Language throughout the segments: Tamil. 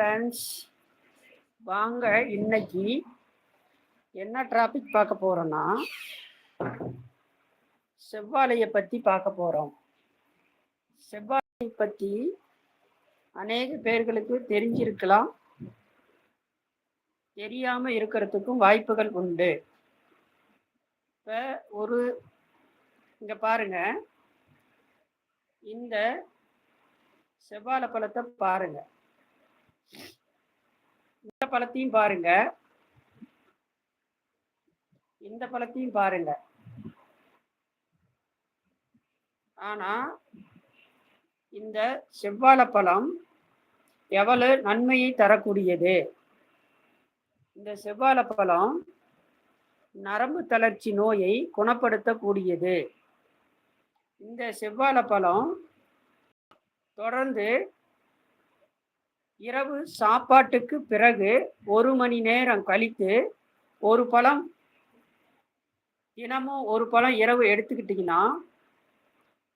ஃப்ரெண்ட்ஸ் வாங்க இன்னைக்கு என்ன டாபிக் பார்க்க போறோம்னா செவ்வாழையை பற்றி பார்க்க போகிறோம் செவ்வாழை பற்றி அநேக பேர்களுக்கு தெரிஞ்சிருக்கலாம். தெரியாம இருக்கிறதுக்கும் வாய்ப்புகள் உண்டு. இப்போ ஒரு இங்கே பாருங்க. இந்த செவ்வாழை பழத்தை பாருங்க. பழத்தையும் பாருங்க. இந்த பழத்தையும் பாருங்க. ஆனா இந்த செவ்வாழைப்பழம் எவ்வளவு நன்மையை தரக்கூடியது? இந்த செவ்வாழைப்பழம் நரம்பு தளர்ச்சி நோயை குணப்படுத்தக்கூடியது. இந்த செவ்வாழைப்பழம் தொடர்ந்து இரவு சாப்பாட்டுக்கு பிறகு ஒரு மணி நேரம் கழித்து ஒரு பழம் தினமும் ஒரு பழம் இரவு எடுத்துக்கிட்டிங்கன்னா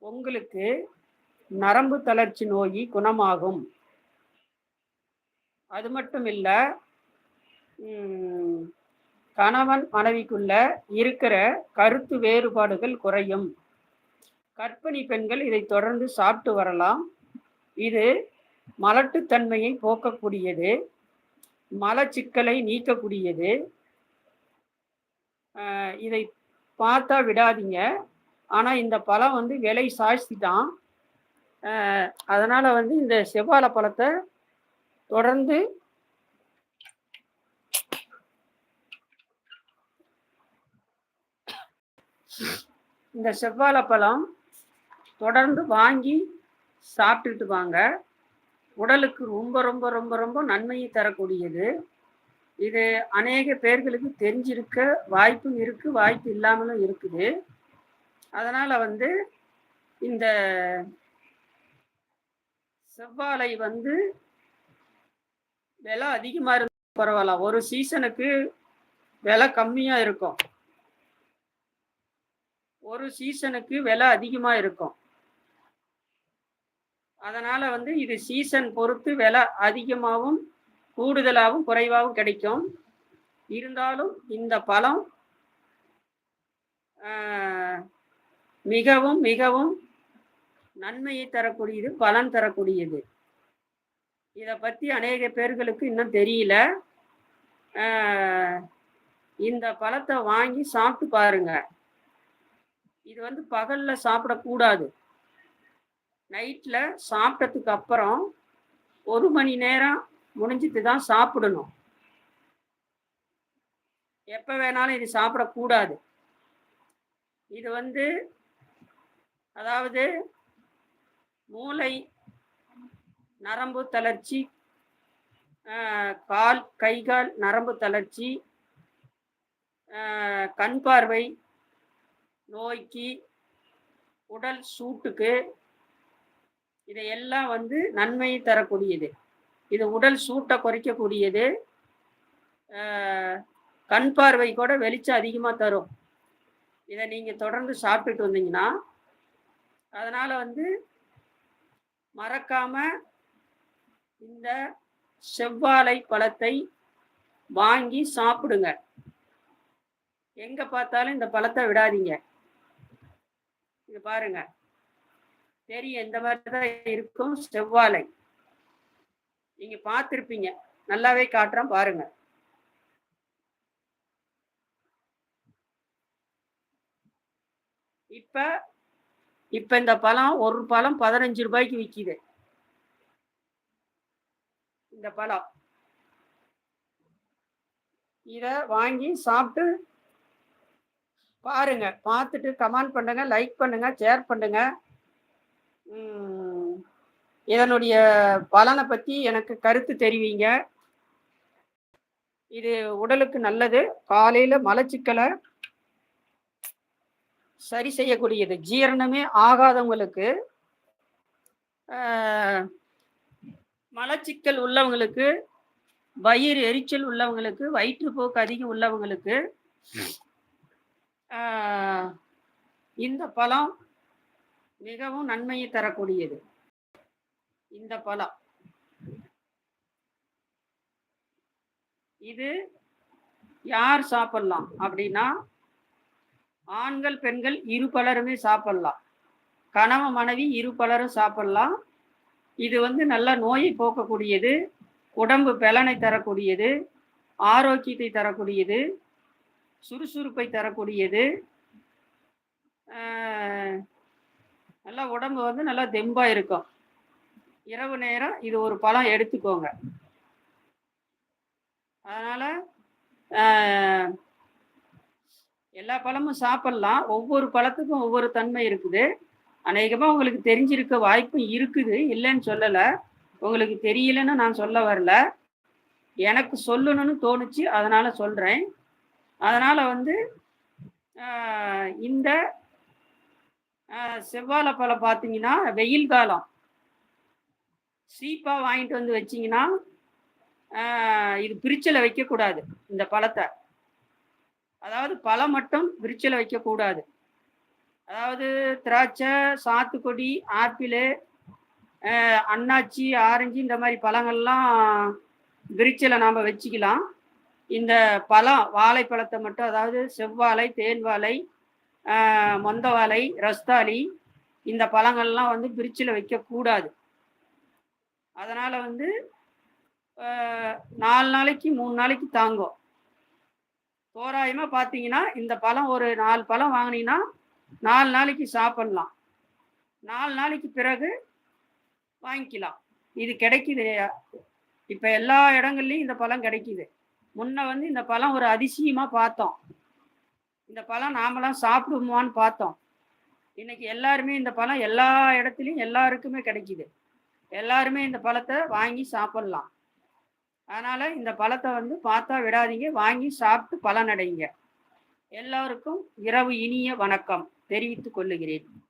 உங்களுக்கு நரம்பு தளர்ச்சி நோய் குணமாகும். அது மட்டும் இல்லை கணவன் மனைவிக்குள்ள இருக்கிற கருத்து வேறுபாடுகள் குறையும். கற்பிணி பெண்கள் இதை தொடர்ந்து சாப்பிட்டு வரலாம். இது மலட்டுத்தன்மையை போக்கக்கூடியது மலச்சிக்கலை நீக்கக்கூடியது. இதை பார்த்தா விடாதீங்க. ஆனால் இந்த பழம் வந்து விலை சாஸ்தி தான் அதனால் வந்து இந்த செவ்வாழை பழத்தை தொடர்ந்து இந்த செவ்வாழை பழம் தொடர்ந்து வாங்கி சாப்பிட்டுட்டு வாங்க. உடலுக்கு ரொம்ப ரொம்ப ரொம்ப ரொம்ப நன்மையை தரக்கூடியது. இது அநேக பேர்களுக்கு தெரிஞ்சிருக்க வாய்ப்பும் இருக்கு வாய்ப்பு இல்லாமலும் இருக்குது. அதனால வந்து இந்த செவ்வாழை வந்து விலை அதிகமாக இருந்தால் பரவாயில்ல. ஒரு சீசனுக்கு விலை கம்மியாக இருக்கும். ஒரு சீசனுக்கு விலை அதிகமாக இருக்கும். அதனால் வந்து இது சீசன் பொறுத்து விலை அதிகமாகவும் கூடுதலாகவும் குறைவாகவும் கிடைக்கும். இருந்தாலும் இந்த பழம் மிகவும் மிகவும் நன்மையை தரக்கூடியது பலன் தரக்கூடியது. இதை பற்றி அநேக பேர்களுக்கு இன்னும் தெரியல. இந்த பழத்தை வாங்கி சாப்பிட்டு பாருங்க. இது வந்து பகலில் சாப்பிடக்கூடாது. நைட்டில் சாப்பிட்டதுக்கு அப்புறம் ஒரு மணி நேரம் முடிஞ்சிட்டு தான் சாப்பிடணும். எப்போ வேணாலும் இது சாப்பிடக்கூடாது. இது வந்து அதாவது மூளை நரம்பு தளர்ச்சி கால் கைகால் நரம்பு தளர்ச்சி கண் பார்வை நோய்க்கு உடல் சூட்டுக்கு இதையெல்லாம் வந்து நன்மையை தரக்கூடியது. இது உடல் சூட்டை குறைக்கக்கூடியது. கண் பார்வை கூட வெளிச்சம் அதிகமாக தரும். இதை நீங்கள் தொடர்ந்து சாப்பிட்டுட்டு வந்தீங்கன்னா அதனால் வந்து மறக்காம இந்த செவ்வாழை பழத்தை வாங்கி சாப்பிடுங்க. எங்கே பார்த்தாலும் இந்த பழத்தை விடாதீங்க. இது பாருங்கள் தெரியும் இந்த மாதிரி தான் இருக்கும்? செவ்வாழை. நீங்க பார்த்துருப்பீங்க. நல்லாவே காட்டுறேன் பாருங்க. இப்ப இப்ப இந்த பழம் ஒரு பழம் பதினஞ்சு ரூபாய்க்கு விற்கிது இந்த பழம். இத வாங்கி சாப்பிட்டு பாருங்க. பார்த்துட்டு கமெண்ட் பண்ணுங்க லைக் பண்ணுங்க ஷேர் பண்ணுங்க. இதனுடைய பலனை பற்றி எனக்கு கருத்து தெரிவிங்க. இது உடலுக்கு நல்லது. காலையில் மலச்சிக்கலை. சரி செய்யக்கூடியது. ஜீரணமே ஆகாதவங்களுக்கு மலச்சிக்கல் உள்ளவங்களுக்கு வயிறு எரிச்சல் உள்ளவங்களுக்கு வயிற்றுப்போக்கு அதிகம் உள்ளவங்களுக்கு இந்த பழம் மிகவும் நன்மையை தரக்கூடியது. இந்த பழம். இது யார் சாப்பிடலாம் அப்படின்னா ஆண்கள் பெண்கள் இரு பலருமே சாப்பிடலாம். கணவன் மனைவி இரு பலரும் சாப்பிடலாம். இது வந்து நல்ல நோயை போக்கக்கூடியது உடம்பு பலனை தரக்கூடியது ஆரோக்கியத்தை தரக்கூடியது சுறுசுறுப்பை தரக்கூடியது. நல்லா உடம்பு வந்து நல்லா தெம்பா இருக்கும். இரவு நேரம் இது ஒரு பழம் எடுத்துக்கோங்க. அதனால எல்லா பழமும் சாப்பிடலாம். ஒவ்வொரு பழத்துக்கும் ஒவ்வொரு தன்மை இருக்குது. அநேகமாக உங்களுக்கு தெரிஞ்சிருக்க வாய்ப்பும் இருக்குது. இல்லைன்னு சொல்லலை. உங்களுக்கு தெரியலன்னு நான் சொல்ல வரல. எனக்கு சொல்லணும்னு தோணுச்சு. அதனால் சொல்கிறேன் அதனால் வந்து இந்த செவ்வாழை பழம் பார்த்தீங்கன்னா வெயில் காலம். சீப்பாக வாங்கிட்டு வந்து வச்சிங்கன்னா இது பிரிச்சல வைக்கக்கூடாது இந்த பழத்தை. அதாவது பழம் மட்டும் பிரிச்சல வைக்கக்கூடாது. அதாவது திராட்சை சாத்துக்கொடி ஆப்பிள் அன்னாச்சி ஆரஞ்சு இந்த மாதிரி பழங்கள்லாம் விரிச்சலை நாம் வச்சுக்கலாம். இந்த பழம் வாழைப்பழத்தை மட்டும் அதாவது செவ்வாழை தேன் வாழை மொந்தவாலை ரஸ்தாலி இந்த பழங்கள்லாம் வந்து பிரிட்ஜில் வைக்கக்கூடாது. அதனால் வந்து நாலு நாளைக்கு மூணு நாளைக்கு தாங்கும். தோராயமாக பார்த்தீங்கன்னா இந்த பழம் ஒரு நாலு பழம் வாங்கினீங்கன்னா நாலு நாளைக்கு சாப்பிட்லாம். நாலு நாளைக்கு பிறகு வாங்கிக்கலாம். இது கிடைக்குது. இப்போ எல்லா இடங்கள்லையும் இந்த பழம் கிடைக்குது. முன்ன வந்து இந்த பழம் ஒரு அதிசயமாக பார்த்தோம். இந்த பழம் நாமெல்லாம் சாப்பிடுவோமான்னு பார்த்தோம். இன்னைக்கு எல்லாருமே இந்த பழம் எல்லா இடத்துலையும் எல்லாருக்குமே கிடைக்குது. எல்லாருமே இந்த பழத்தை வாங்கி சாப்பிட்லாம். அதனால் இந்த பழத்தை வந்து பார்த்தா விடாதீங்க. வாங்கி சாப்பிட்டு பலனடைங்க. எல்லோருக்கும் இரவு இனிய வணக்கம் தெரிவித்துக் கொள்ளுகிறேன்.